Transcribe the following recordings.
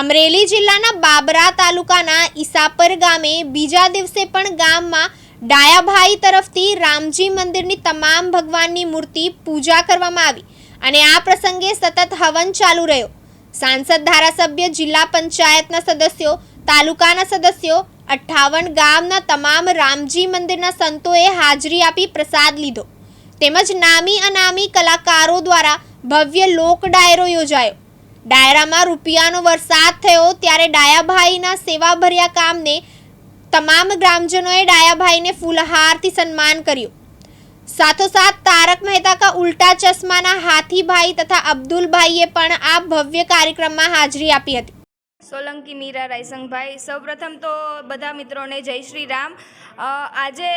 અમરેલી જિલ્લાના બાબરા તાલુકાના ઈસાપર ગામે બીજા દિવસે પણ ગામમાં ડાયાભાઈ તરફથી રામજી મંદિરની તમામ ભગવાનની મૂર્તિ પૂજા કરવામાં આવી અને આ પ્રસંગે સતત હવન ચાલુ રહ્યો. સાંસદ ધારાસભ્ય, જિલ્લા પંચાયતના સદસ્યો, તાલુકાના સદસ્યો, અઠ્ઠાવન ગામના તમામ રામજી મંદિરના સંતોએ હાજરી આપી પ્રસાદ લીધો. તેમજ નામી અનામી કલાકારો દ્વારા ભવ્ય લોક ડાયરો યોજાયો. ડાયરામાં રૂપિયાનો વરસાદ થયો ત્યારે ડાયાભાઈના સેવાભર્યા કામને તમામ ગ્રામજનોએ ડાયાભાઈને ફૂલહારથી સન્માન કર્યું. સાથોસાથ તારક મહેતા કા ઉલ્ટા ચશ્માના હાથીભાઈ તથા અબ્દુલભાઈએ પણ આ ભવ્ય કાર્યક્રમમાં હાજરી આપી હતી. સોલંકી, મીરા, રાયસંગભાઈ, સૌપ્રથમ તો બધા મિત્રોને જય શ્રી રામ. આજે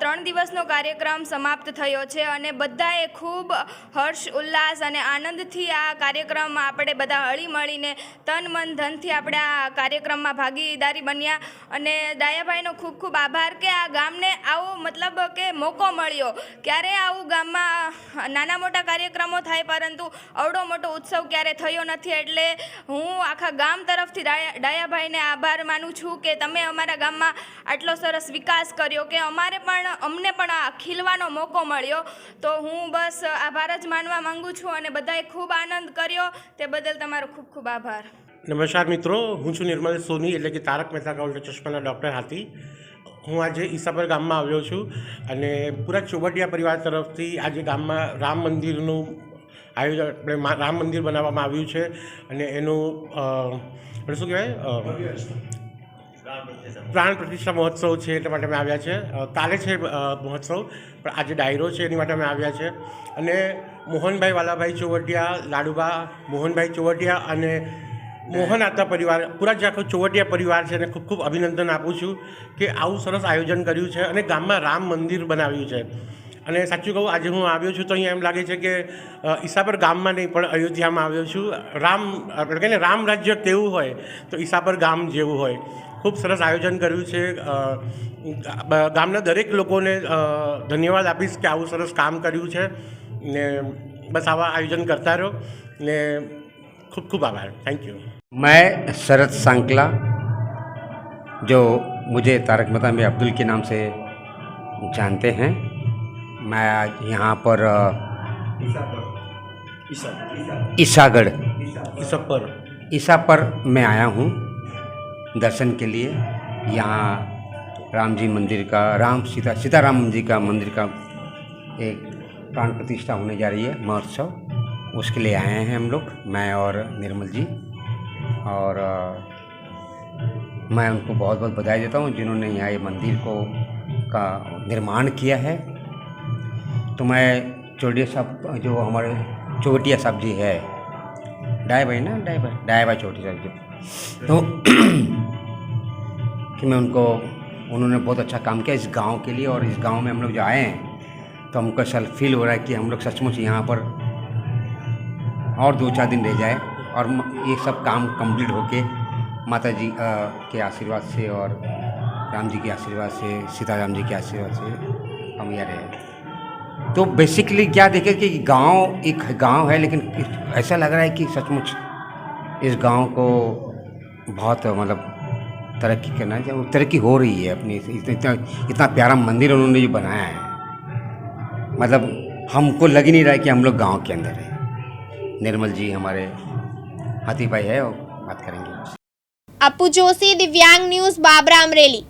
ત્રણ દિવસનો કાર્યક્રમ સમાપ્ત થયો છે અને બધાએ ખૂબ હર્ષ, ઉલ્લાસ અને આનંદથી આ કાર્યક્રમમાં આપણે બધા હળીમળીને તન, મન, ધનથી આપણે આ કાર્યક્રમમાં ભાગીદારી બન્યા. અને દાયાભાઈનો ખૂબ ખૂબ આભાર કે આ ગામને આવો મતલબ કે મોકો મળ્યો. ક્યારે આવું ગામમાં નાના મોટા કાર્યક્રમો થાય પરંતુ અવડો મોટો ઉત્સવ ક્યારે થયો નથી એટલે હું આખા ગામ તરફથી ડાયા, ડાયાભાઈને આભાર માનું છું કે તમે અમારા ગામમાં આટલો સરસ વિકાસ કર્યો કે અમારે પણ, અમને પણ આ ખીલવાનો મોકો મળ્યો. તો હું બસ આભાર જ માનવા માંગુ છું અને બધાએ ખૂબ આનંદ કર્યો. તે બદલ તમારો ખૂબ ખૂબ આભાર. નમસ્કાર મિત્રો, હું છું નિર્મલ સોની, એટલે કે તારક મહેતા કાઉન્ટર ચશ્માના ડૉક્ટર હતી હું આજે ઈસાપર ગામમાં આવ્યો છું અને પૂરા ચોબટિયા પરિવાર તરફથી આજે ગામમાં રામ મંદિરનું આયોજન રામ મંદિર બનાવવામાં આવ્યું છે અને એનું શું કહેવાય? પ્રાણ પ્રતિષ્ઠા મહોત્સવ છે એટલા માટે અમે આવ્યા છે. કાલે છે મહોત્સવ, પણ આજે ડાયરો છે એની માટે અમે આવ્યા છે. અને મોહનભાઈ વાલાભાઈ ચોવટિયા લાડુબા મોહનભાઈ ચોવટિયા અને મોહન આતા પરિવાર પૂરા જ આખો ચોવટિયા પરિવાર છે એને ખૂબ ખૂબ અભિનંદન આપું છું કે આવું સરસ આયોજન કર્યું છે અને ગામમાં રામ મંદિર બનાવ્યું છે. અને સાચું કહું આજે હું આવ્યો છું તો અહીંયા એમ લાગે છે કે અ, ઈસાપર ગામમાં નહીં પણ અયોધ્યામાં આવ્યો છું રામ આપણે કહીએ ને રામ રાજ્ય કેવું હોય તો ઈસાપર ગામ જેવું હોય ખૂબ સરસ આયોજન કર્યું છે અ, બ- ગામના દરેક લોકોને અ, ધન્યવાદ આપીશ કે આવું સરસ કામ કર્યું છે ને બસ આવા આયોજન કરતા રહો ને ખૂબ ખૂબ આભાર થેન્ક યુ मैं शरद सांकला जो मुझे तारक मेहता में अब्दुल के नाम से जानते हैं मैं यहाँ पर ईसागढ़ ईसा पर ईसा पर मैं आया हूँ दर्शन के लिए। यहाँ राम जी मंदिर का राम सीता सीताराम जी का मंदिर का एक प्राण प्रतिष्ठा होने जा रही है महोत्सव। उसके लिए आए हैं हम लोग मैं और निर्मल जी। और मैं उनको बहुत बहुत बधाई देता हूँ जिन्होंने यहाँ ये मंदिर को का निर्माण किया है। तो मैं चौड़िया साहब जो हमारे चौटिया साहब जी है डाय भाई ना डाय भाई डाय भाई चौटी साहब जी। तो कि मैं उनको उन्होंने बहुत अच्छा काम किया इस गाँव के लिए और इस गाँव में हम लोग जो आए हैं तो हमको ऐसा फील हो रहा है कि हम लोग सचमुच यहाँ पर और दो चार दिन रह जाए और ये सब काम कंप्लीट होके माता जी अ, के आशीर्वाद से और राम जी के आशीर्वाद से सीताराम जी के आशीर्वाद से हम यहाँ रहे तो बेसिकली क्या देखे कि गाँव एक गाँव है, लेकिन ऐसा लग रहा है कि सचमुच इस गाँव को बहुत मतलब तरक्की करना चाहिए तरक्की हो रही है अपनी, इतना इतना प्यारा मंदिर उन्होंने जो बनाया है। मतलब हमको लग ही नहीं रहा है कि हम लोग गाँव के अंदर हैं। निर्मल जी हमारे हाथी भाई है, और बात करेंगे। अपू जोशी, दिव्यांग न्यूज़, बाबरा अमरेली।